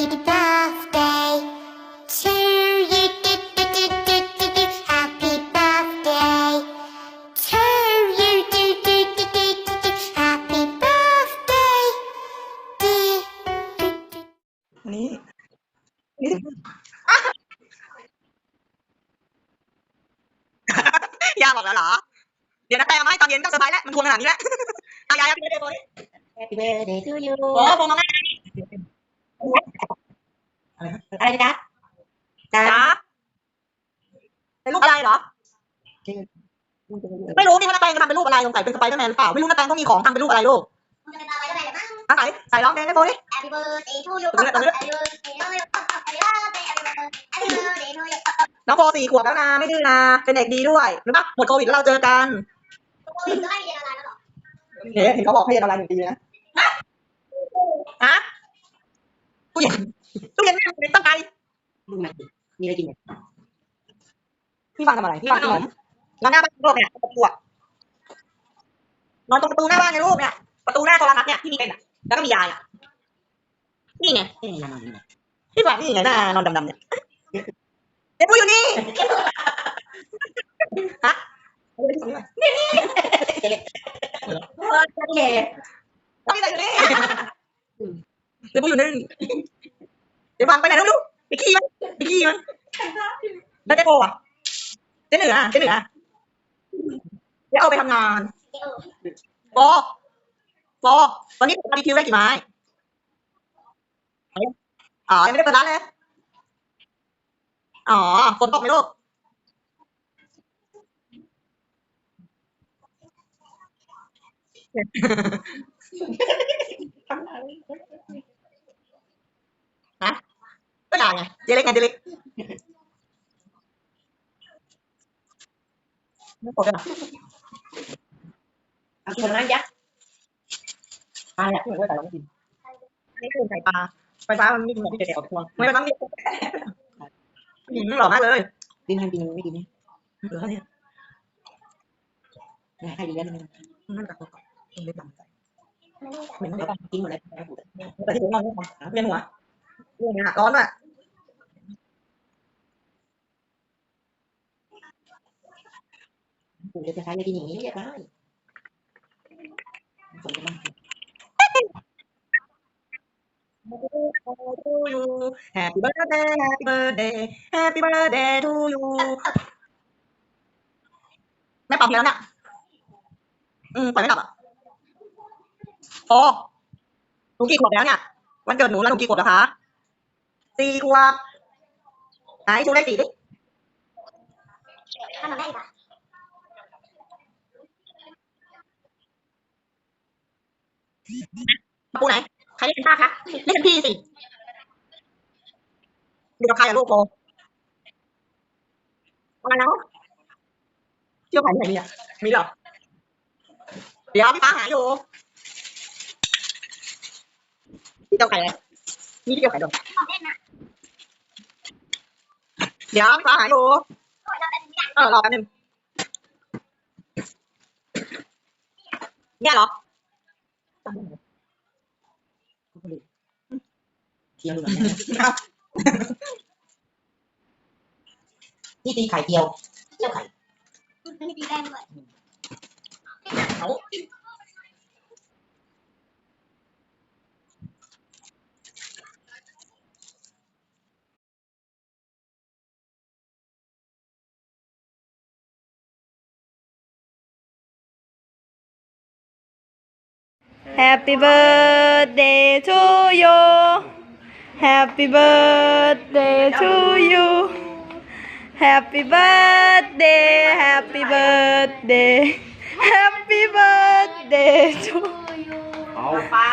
Happy birthday to you. Do, do, do, do, do, do. Happy birthday to you. Do, do, do, do, do, do. Happy birthday, dear. นี่นี่ยาบอกแล้วเหรอ เดี๋ยวนะแต่ไม่ตอนเย็นต้องเซอร์ไพรส์แล้ว มันทวงขนาดนี้แล้วเอายายเอาไปเดี๋ยวโ Happy birthday to you อ้โหมองง่าย อะไรนะจ๊ะจ๊ะจ้าเป็นรูปอะไรเหรอไม่รู้นี่เขาหน้าแตงจะทำเป็นรูปอะไรสงสัยเป็นสไปเดอร์แมนหรือเปล่าไม่รู้หน้าแตงเขามีของทำเป็นรูปอะไรลูกอะใส่ใส่ร้องเพลงให้โฟดิ Happy birthday to you. Tunggu, tunggu. Happy birthday to you. Happy birthday, happy birthday, happy birthday to you. น้องโฟสี่ขวบแล้วนะไม่ดื้อนะเป็นเด็กดีด้วยรู้ปะหมดโควิดแล้วเราเจอกันโควิดก็ให้เรียนออนไลน์แล้วเหรอเห็นเห็นเขาบอกให้เรียนออนไลน์หนึ่งปีนะฮะตู้เย็นตู้เย็น ไม่ตั้งใจดูมันมีอะไรกินไหมพี่ฟังทำอะไร พี่ฟังขนมนอนหน้าบ้านลูกเนี่ยประตูอะนอนตรงประตูหน้าบ้านไงลูกเนี่ย ประตูหน้าโทรทัศน์เนี่ยที่มีเป็นอะ แล้วก็มียายอะ นี่ไงเอ้ยนอนนี่ไงพี่ฟังนี่ไงหน้านอนดำๆเนี่ยเด็กผู้อยู่นี่ ฮะ นี่นี่เออจ๊ะเย่ต้องมีอะไรอยู่นี่เด็กผู้อยู่นี่ เดี๋ยวฟังไปไหนแล้วไม่รู้ไปขี้มันไปขี้มันแล้วจ๊โกอะเจ๊เหนืออะเจ๊เหนืออะเดี๋ยวเอาไปทำงานโฟโฟวันนี้บาร์บีคิวได้กี่ไม้อ๋อยังไม่ได้เปิดร้านเลยอ๋อฝนตกไหมลูกฮะก็ด่า ไงเจเล็กไงเจเล็กไม่ตกเลยเหรอเอากินผลไม้ยักษ์ตายอะที่เหมือนว่าใส่เราไม่กินอันนี้คือไข่ปลาไฟฟ้ามันไม่กินแบบที่เด็กๆออกทวงไม่ไฟฟ้าไม่กินอืมหล่อมากเลยกินทานกินไม่กินนี่เหลือแค่นี้ให้ดีแล้วนึงนั่นกับตัวก่อนต้องเล็กลำใส่เหม็นแล้แล้ววก็กินหมดเลยแต่ที่ผมนอนไม่พอเวียนหัวเรื่องนี้ร้อนอะ ปู่จะใช้เลยกินอย่างนี้เรียบร้อยฝนจะมา to you Happy birthday Happy birthday Happy birthday to you แม่เป่าเพลงแล้วเนี่ยอืมปล่อยไม่หลับอะโอ้หนูกี่ขวบแล้วเนี่ย วันเกิดหนูแล้วหนูกี่ขวบแล้วคะสี่ขวบไหนชูเลขสี่ดิ ถ้ามันได้อีกอะ มา ปูไหนใครเรียกเป็นป้าคะเรียกเป็นพี่สิดูกับใครอะลูกโบอะไรนะเที่ยวไหนไหนมีอะมีหรอเดี๋ยวพี่ป้าหาอยู่ที่เจ้าไก่เลยนี่ที่เจ้าไก่โดนเดี๋ยวพี่ป้าหาอยู่เอย่างเออรอแป๊บนึงเนี่ยเหรอ เที่ยวนี่ตีไข่เดียวเจียวไข่มีดีแรงด้วยเอา Happy birthday to you. Happy birthday to you. Happy birthday, happy birthday, happy birthday to เปล่าเปล่า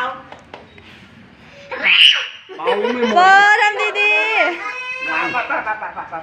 เปล่ายังไม่หม เบ ด อร์ทำดีๆ วาง